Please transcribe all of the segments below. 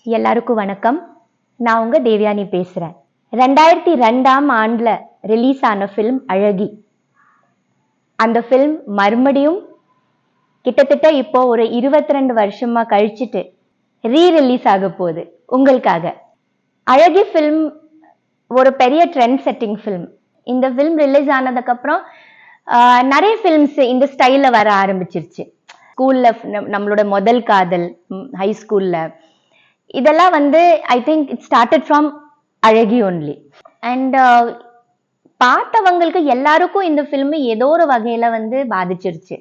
எல்லாருக்கும் வணக்கம். நான் உங்க தேவயானி பேசுறேன். ரெண்டாயிரத்தி ரெண்டாம் ஆண்டுல ரிலீஸ் ஆன ஃபிலிம் அழகி. அந்த ஃபிலிம் மறுபடியும் கிட்டத்தட்ட இப்போ ஒரு இருபத்தி ரெண்டு வருஷமா கழிச்சிட்டு ரீ ரிலீஸ் ஆக போகுது. உங்களுக்காக. அழகி ஃபிலிம் ஒரு பெரிய ட்ரெண்ட் செட்டிங் ஃபிலிம் இந்த ஃபிலிம் ரிலீஸ் ஆனதுக்கப்புறம் நிறைய ஃபிலிம்ஸ் இந்த ஸ்டைலில் வர ஆரம்பிச்சிருச்சு. ஸ்கூலில் நம்மளோட முதல் காதல் ஹை ஸ்கூலில் இதெல்லாம் வந்து I think it started from அழகி ஒன்லி அண்ட் பார்த்தவங்களுக்கு எல்லாருக்கும் இந்த ஃபிலிம் ஏதோ ஒரு வகையில் வந்து பாதிச்சிருச்சு.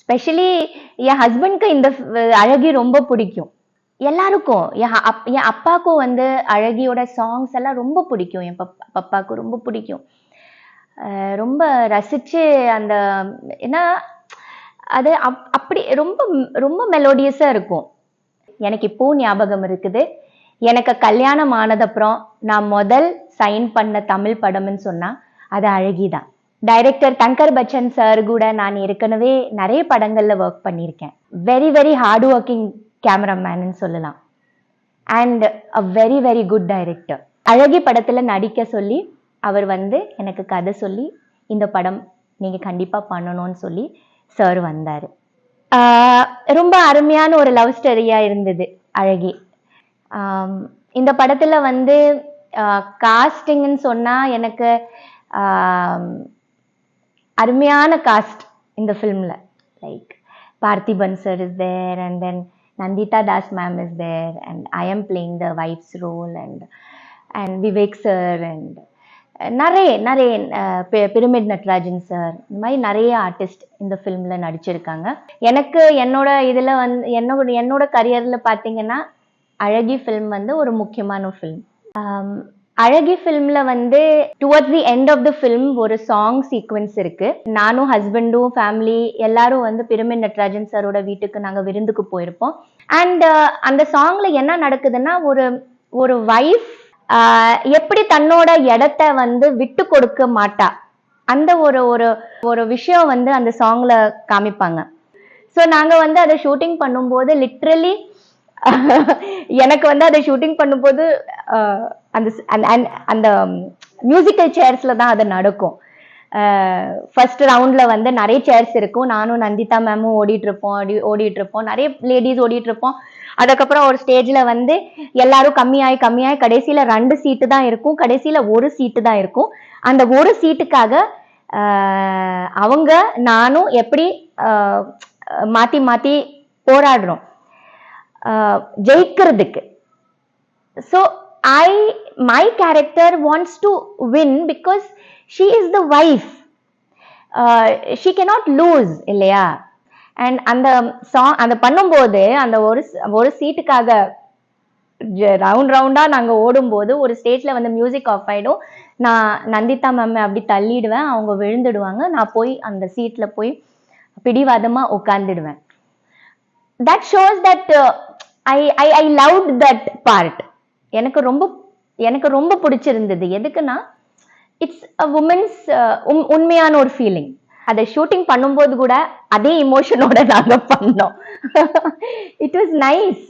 ஸ்பெஷலி என் ஹஸ்பண்ட்க்கு இந்த அழகி ரொம்ப பிடிக்கும். எல்லாருக்கும் என் அப்- என் அப்பாவுக்கும் வந்து அழகியோட சாங்ஸ் எல்லாம் ரொம்ப பிடிக்கும். என் பப் பப்பாவுக்கும் ரொம்ப பிடிக்கும். ரொம்ப ரசித்து அந்த ஏன்னா அது அப் அப்படி ரொம்ப ரொம்ப மெலோடியஸாக இருக்கும். எனக்கு இப்போ ஞாபகம் இருக்குது. எனக்கு கல்யாணம் ஆனதப்புறம் நான் முதல் சைன் பண்ண தமிழ் படம்னு சொன்னால் அது அழகிதான் டைரக்டர் தங்கர் பச்சன் சார் கூட நான் ஏற்கனவே நிறைய படங்களில் ஒர்க் பண்ணியிருக்கேன். வெரி வெரி ஹார்ட் ஒர்க்கிங் கேமராமேன்னு சொல்லலாம். And uh very very good director அழகி படத்தில் நடிக்க சொல்லி அவர் வந்து எனக்கு கதை சொல்லி இந்த படம் நீங்கள் கண்டிப்பாக பண்ணணும்னு சொல்லி சார் வந்தார். ரொம்ப அருமையான ஒரு லவ் ஸ்டோரியா இருந்தது அழகி. இந்த படத்துல வந்து காஸ்டிங்னு சொன்னா எனக்கு அருமையான காஸ்ட் இந்த ஃபிலிம்ல like Parthiban sir is there and then Nandita Das ma'am is there and I am playing the wife's role and and Vivek sir and நிறைய நிறைய பிரமிட் நட்ராஜன் சார் இந்த மாதிரி நிறைய ஆர்டிஸ்ட் இந்த ஃபிலிமில் நடிச்சிருக்காங்க. எனக்கு என்னோட இதில் வந்து என்னோட என்னோட கரியரில் பார்த்தீங்கன்னா அழகி ஃபிலிம் வந்து ஒரு முக்கியமான ஃபிலிம் அழகி ஃபிலிமில் வந்து towards the end of the film ஒரு சாங் சீக்வன்ஸ் இருக்குது நானும் ஹஸ்பண்டும் ஃபேமிலி எல்லாரும் வந்து பிரமிட் நட்ராஜன் சாரோட வீட்டுக்கு நாங்கள் விருந்துக்கு போயிருப்போம். அண்ட் அந்த சாங்ல என்ன நடக்குதுன்னா ஒரு ஒரு வைஃப் எப்படி தன்னோட இடத்த வந்து விட்டு கொடுக்க மாட்டா? அந்த ஒரு ஒரு ஒரு விஷயம் வந்து அந்த சாங்ல காமிப்பாங்க. ஸோ நாங்கள் வந்து அதை ஷூட்டிங் பண்ணும்போது லிட்ரலி எனக்கு வந்து அதை ஷூட்டிங் பண்ணும்போது அந்த அந்த- அந்த- அந்த மியூசிக்கல் சேர்ஸ்ல தான் அது நடக்கும். ஃபர்ஸ்ட் ரவுண்ட்ல வந்து நிறைய சேர்ஸ் இருக்கும். நானும் நந்திதா மேமும் ஓடிட்டு இருப்போம் ஓடி ஓடிட்டு இருப்போம் நிறைய லேடிஸ் ஓடிட்டு இருப்போம் அதுக்கப்புறம் ஒரு ஸ்டேஜ்ல வந்து எல்லாரும் கம்மியாகி கம்மியாகி கடைசியில ரெண்டு சீட்டு தான் இருக்கும். கடைசியில ஒரு சீட்டு தான் இருக்கும். அந்த ஒரு சீட்டுக்காக அவங்க நானும் எப்படி மாற்றி மாத்தி மாத்தி போராடுறோம். ஜெயிக்கிறதுக்கு. So I my character wants to win because she is the wife. Uh, she cannot lose இல்லையா? அண்ட் அந்த சாங் அந்த பண்ணும்போது அந்த ஒரு ஒரு சீட்டுக்காக ரவுண்ட் ரவுண்டா நாங்கள் ஓடும்போது ஒரு ஸ்டேஜில் வந்து மியூசிக் ஆஃப் ஆயிடும். நான் நந்திதா மேம் அப்படி தள்ளிடுவேன். அவங்க விழுந்துடுவாங்க. நான் போய் அந்த சீட்ல போய் பிடிவாதமா உட்காந்துடுவேன் that shows that I I I love that part எனக்கு ரொம்ப எனக்கு ரொம்ப பிடிச்சிருந்தது. எதுக்குன்னா இட்ஸ் அ உமன்ஸ் உண்மையான ஒரு ஃபீலிங் அதை ஷூட்டிங் பண்ணும்போது கூட அதே இமோஷனோட நாங்க பண்ணோம். It was nice